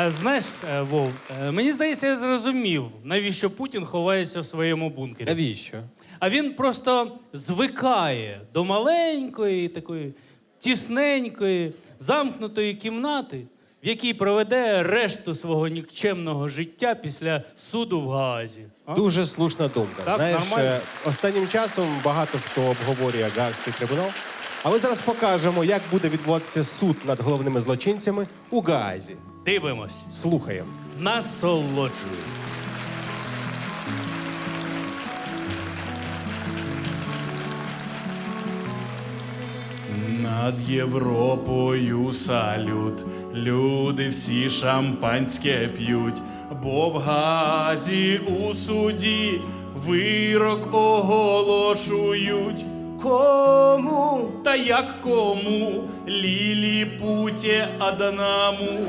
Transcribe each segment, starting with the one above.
А знаєш, е, Вов, е, мені здається, я зрозумів, навіщо Путін ховається в своєму бункері. Навіщо? А він просто звикає до маленької, такої тісненької, замкнутої кімнати, в якій проведе решту свого нікчемного життя після суду в Гаазі. А? Дуже слушна думка. Так, Знаєш, нормально. е, останнім часом багато хто обговорює Гаагський трибунал. А ми зараз покажемо, як буде відбуватися суд над головними злочинцями у Гаазі. Дивимось, Слухаємо. насолоджуємо. Над Європою салют, люди всі шампанське п'ють, бо в газі у суді вирок оголошують. Кому? Та як кому? Лілі путі Аданаму,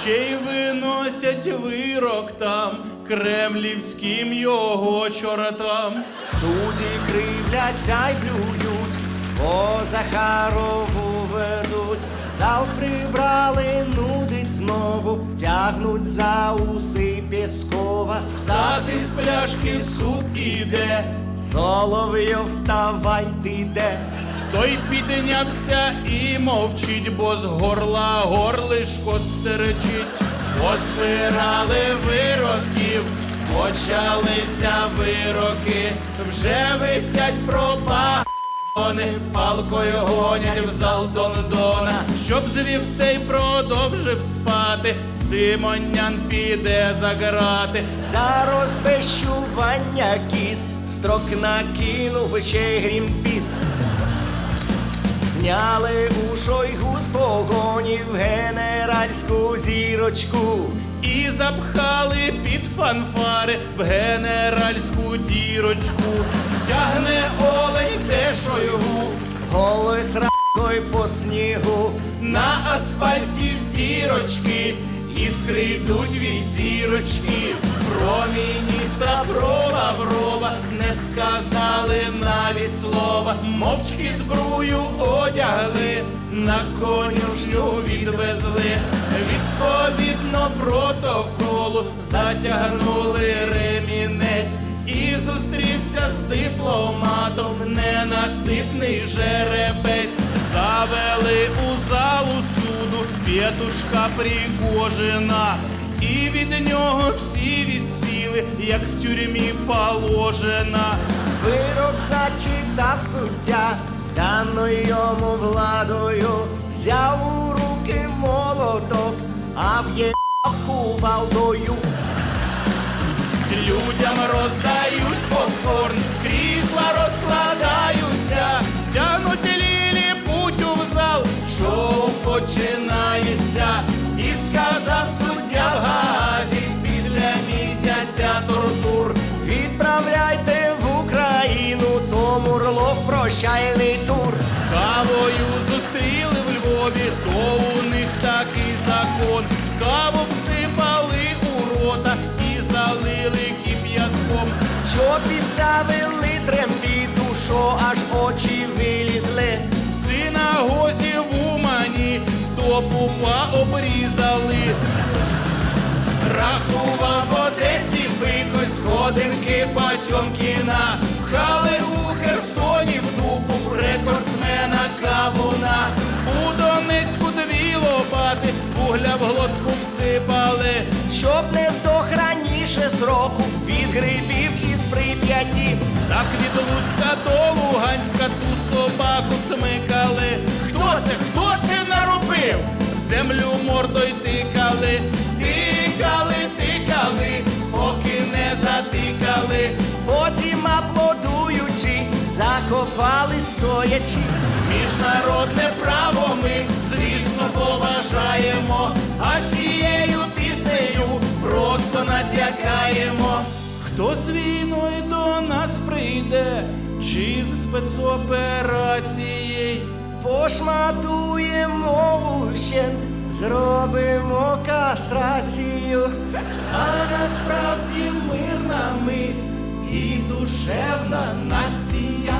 ще й виносять вирок там, кремлівським його чоротам. Судді кривляться й блюють, по Захарову ведуть, зал прибрали, нудить знову, тягнуть за уси Пєскова. Стати з пляшки суд іде, Соловйов, вставай, ти де? той піднявся і мовчить, бо з горла горлишко стерчить. Поспирали вироків, почалися вироки, вже висять пропагони, палкою гонять в зал Дондона, щоб звів цей продовжив спати, Симонян піде за грати. За розбещування кіс, строк накинув ще й грімпіс. Зняли у шойгу з погонів генеральську зірочку. І запхали під фанфари в генеральську дірочку. Тягне олень дешойгу Голос ракой по снігу, на асфальті з дірочки. Іскри йдуть від зірочки. Про міністра, про не сказали навіть слова. Мовчки збрую одягли, на конюшню відвезли. Відповідно протоколу затягнули ремінець. І зустрівся з дипломатом ненаситний жеребець. Завели у залу суду п'ятушка Пригожина. І від нього всі відсіли, як в тюрмі положена. вирок зачитав суддя, даною йому владою, взяв у руки молоток, а в'єбав кувалдою. Людям роздають попкорн, крісла розкладаються, тянуть лілі путю в зал, шоу починається, тортур. Відправляйте в Україну, тому Орлов прощальний тур. Кавою зустріли в Львові, то у них такий закон. Каву всипали у рота і залили кип'ятком. Що підставили трембіту, що сходинки Потьомкіна. Пхали у Херсоні в дупу рекордсмена Кавуна. У Донецьку дві лопати, вугля в глотку всипали. Щоб не здох раніше сроку від грибів із прип'яті. Так від Луцька до Луганська ту собаку смикали. Хто це? Хто це наробив? Землю мордою тикали, затикали. Потім аплодуючи, закопали стоячи. Міжнародне право ми, звісно, поважаємо, а цією піснею просто натякаємо. Хто з війною до нас прийде, чи з спецоперацією? Пошматуємо ущент, зробимо кастрацію. А насправді мирна ми і душевна нація.